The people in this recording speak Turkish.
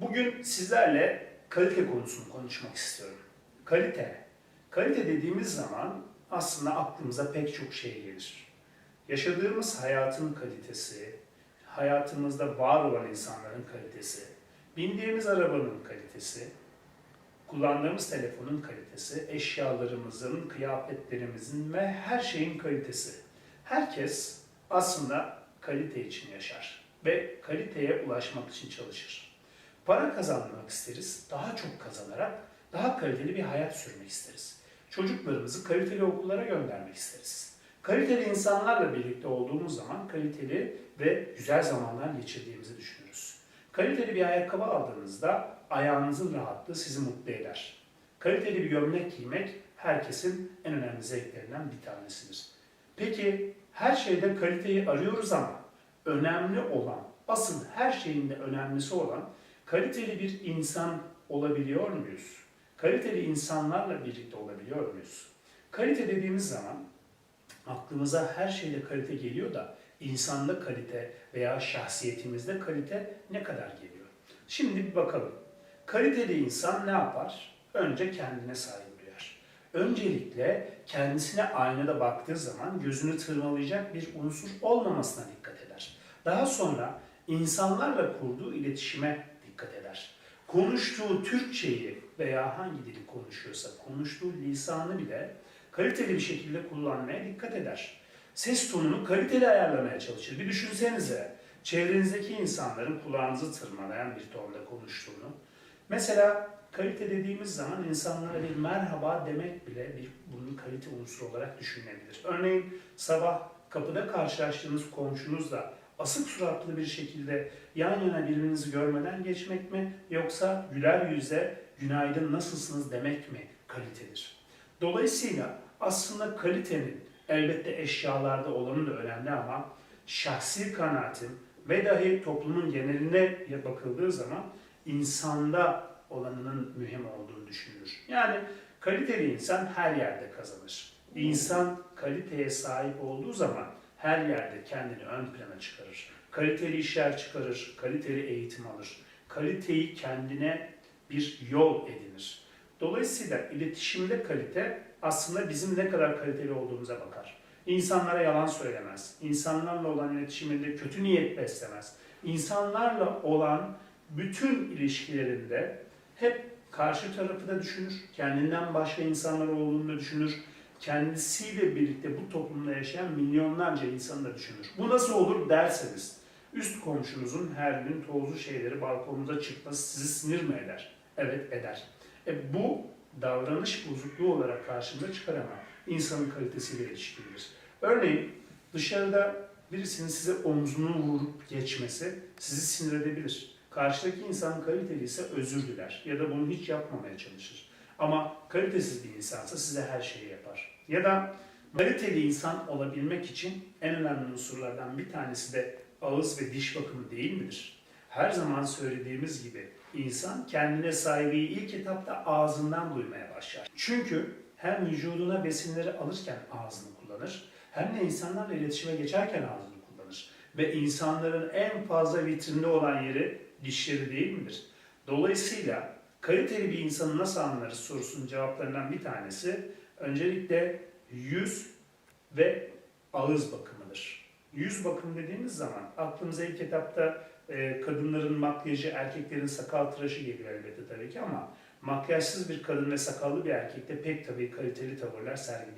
Bugün sizlerle kalite konusunu konuşmak istiyorum. Kalite. Kalite dediğimiz zaman aslında aklımıza pek çok şey gelir. Yaşadığımız hayatın kalitesi, hayatımızda var olan insanların kalitesi, bindiğimiz arabanın kalitesi, kullandığımız telefonun kalitesi, eşyalarımızın, kıyafetlerimizin ve her şeyin kalitesi. Herkes aslında kalite için yaşar ve kaliteye ulaşmak için çalışır. Para kazanmak isteriz, daha çok kazanarak daha kaliteli bir hayat sürmek isteriz. Çocuklarımızı kaliteli okullara göndermek isteriz. Kaliteli insanlarla birlikte olduğumuz zaman kaliteli ve güzel zamanlar geçirdiğimizi düşünürüz. Kaliteli bir ayakkabı aldığınızda ayağınızın rahatlığı sizi mutlu eder. Kaliteli bir gömlek giymek herkesin en önemli zevklerinden bir tanesidir. Peki her şeyde kaliteyi arıyoruz ama önemli olan, asıl her şeyin de önemlisi olan kaliteli bir insan olabiliyor muyuz? Kaliteli insanlarla birlikte olabiliyor muyuz? Kalite dediğimiz zaman aklımıza her şeyde kalite geliyor da insanda kalite veya şahsiyetimizde kalite ne kadar geliyor? Şimdi bir bakalım. Kaliteli insan ne yapar? Önce kendine saygı duyar. Öncelikle kendisine aynada baktığı zaman gözünü tırmalayacak bir unsur olmamasına dikkat eder. Daha sonra insanlarla kurduğu iletişime dikkat eder. Konuştuğu Türkçeyi veya hangi dili konuşuyorsa konuştuğu lisanı bile kaliteli bir şekilde kullanmaya dikkat eder. Ses tonunu kaliteli ayarlamaya çalışır. Bir düşünsenize çevrenizdeki insanların kulağınızı tırmalayan bir tonda konuştuğunu. Mesela kalite dediğimiz zaman insanlara bir merhaba demek bile bir bunun kalite unsuru olarak düşünülebilir. Örneğin sabah kapıda karşılaştığınız komşunuzla asık suratlı bir şekilde yan yana birbirinizi görmeden geçmek mi yoksa güler yüze günaydın nasılsınız demek mi kalitedir? Dolayısıyla aslında kalitenin elbette eşyalarda olanı da önemli ama şahsi kanaatim ve dahi toplumun geneline bakıldığı zaman insanda olanının mühim olduğunu düşünülür. Yani kaliteli insan her yerde kazanır. İnsan kaliteye sahip olduğu zaman her yerde kendini ön plana çıkarır. Kaliteli işler çıkarır, kaliteli eğitim alır. Kaliteyi kendine bir yol edinir. Dolayısıyla iletişimde kalite aslında bizim ne kadar kaliteli olduğumuza bakar. İnsanlara yalan söylemez. İnsanlarla olan iletişiminde kötü niyet beslemez. İnsanlarla olan bütün ilişkilerinde hep karşı tarafı da düşünür. Kendinden başka insanlar olduğunu da düşünür. Kendisiyle birlikte bu toplumda yaşayan milyonlarca insanı da düşünür. Bu nasıl olur derseniz, üst komşunuzun her gün tozlu şeyleri balkonunuza çıkması sizi sinir mi eder? Evet eder. E bu davranış bozukluğu olarak karşımıza çıkar ama insanın kalitesiyle ilişkilidir. Örneğin dışarıda birisinin size omzunu vurup geçmesi sizi sinir edebilir. Karşıdaki insan kaliteli ise özür diler ya da bunu hiç yapmamaya çalışır. Ama kalitesiz bir insansa size her şeyi yapar. Ya da kaliteli insan olabilmek için en önemli unsurlardan bir tanesi de ağız ve diş bakımı değil midir? Her zaman söylediğimiz gibi insan kendine saygıyı ilk etapta ağzından duymaya başlar. Çünkü hem vücuduna besinleri alırken ağzını kullanır, hem de insanlarla iletişime geçerken ağzını kullanır. Ve insanların en fazla vitrinde olan yeri dişleri değil midir? Dolayısıyla kaliteli bir insanı nasıl anlarız sorusunun cevaplarından bir tanesi öncelikle yüz ve ağız bakımıdır. Yüz bakım dediğimiz zaman aklımıza ilk etapta e, kadınların makyajı, erkeklerin sakal tıraşı geliyor elbette tabii ki ama makyajsız bir kadın ve sakallı bir erkekte pek tabii kaliteli tavırlar sergileyebilir.